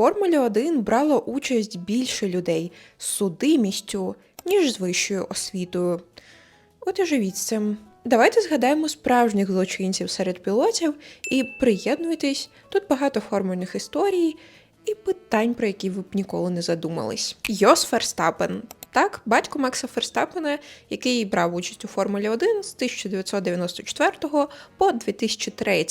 Формулі 1 брало участь більше людей з судимістю, ніж з вищою освітою. От і живіть з цим. Давайте згадаємо справжніх злочинців серед пілотів і приєднуйтесь. Тут багато формульних історій і питань, про які ви б ніколи не задумались. Йос Ферстапен. Так, батько Макса Ферстапена, який брав участь у Формулі 1 з 1994 по 2003.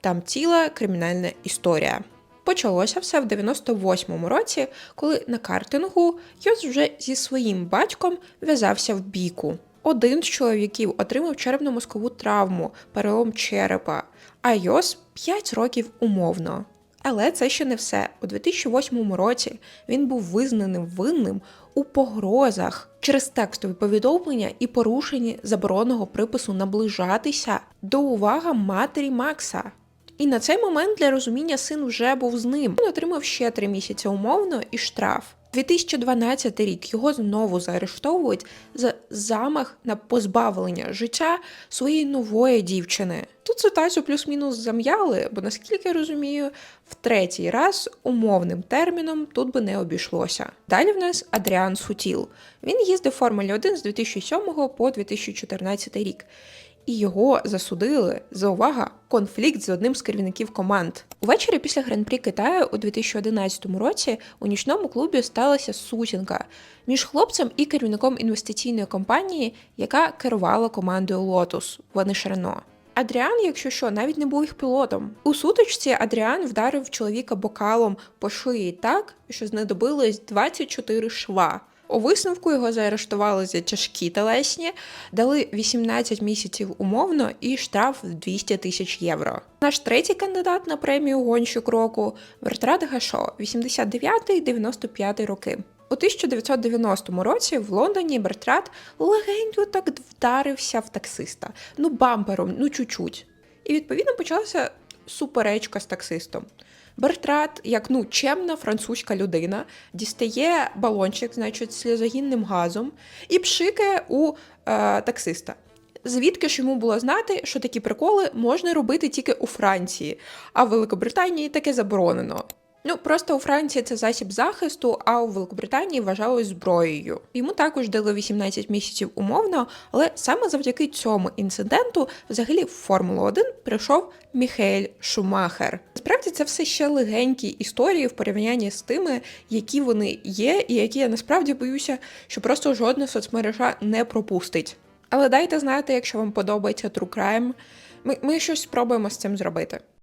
Там ціла кримінальна історія. Почалося все в 98-му році, коли на картингу Йос вже зі своїм батьком в'язався в бійку. Один з чоловіків отримав черепно-мозкову травму, перелом черепа, а Йос 5 років умовно. Але це ще не все. У 2008 році він був визнаним винним у погрозах через текстові повідомлення і порушенні забороненого припису наближатися до увага матері Макса. І на цей момент для розуміння син вже був з ним. Він отримав ще три місяці умовно і штраф. 2012 рік його знову заарештовують за замах на позбавлення життя своєї нової дівчини. Тут ситуацію плюс-мінус зам'яли, бо наскільки я розумію, в третій раз умовним терміном тут би не обійшлося. Далі в нас Адріан Сутіл. Він їздив в Формулі 1 з 2007 по 2014 рік. І його засудили за увага конфлікт з одним з керівників команд. Увечері після гран-прі Китаю у 2011 році у нічному клубі сталася сутінка між хлопцем і керівником інвестиційної компанії, яка керувала командою Lotus Вони Шарено. Адріан, якщо що, навіть не був їх пілотом. У сутичці Адріан вдарив чоловіка бокалом по шиї так, що знадобилось 24 шва. У висновку його заарештували за тяжкі телесні, дали 18 місяців умовно і штраф в 200 тисяч євро. Наш третій кандидат на премію гонщик року Бертрад Гашо, 89-95 роки. У 1990 році в Лондоні Бертрад легенько так вдарився в таксиста. Ну, бампером, ну чуть-чуть. І відповідно почалася суперечка з таксистом. Бертрат, як ну чемна французька людина, дістає балончик, значить, сльозогінним газом і пшикає у е, таксиста. Звідки ж йому було знати, що такі приколи можна робити тільки у Франції, а в Великобританії таке заборонено. Ну, просто у Франції це засіб захисту, а у Великобританії вважалось зброєю. Йому також дали 18 місяців умовно, але саме завдяки цьому інциденту взагалі в Формулу 1 прийшов Міхель Шумахер. Насправді це все ще легенькі історії в порівнянні з тими, які вони є, і які я насправді боюся, що просто жодна соцмережа не пропустить. Але дайте знати, якщо вам подобається True Crime, ми, ми щось спробуємо з цим зробити.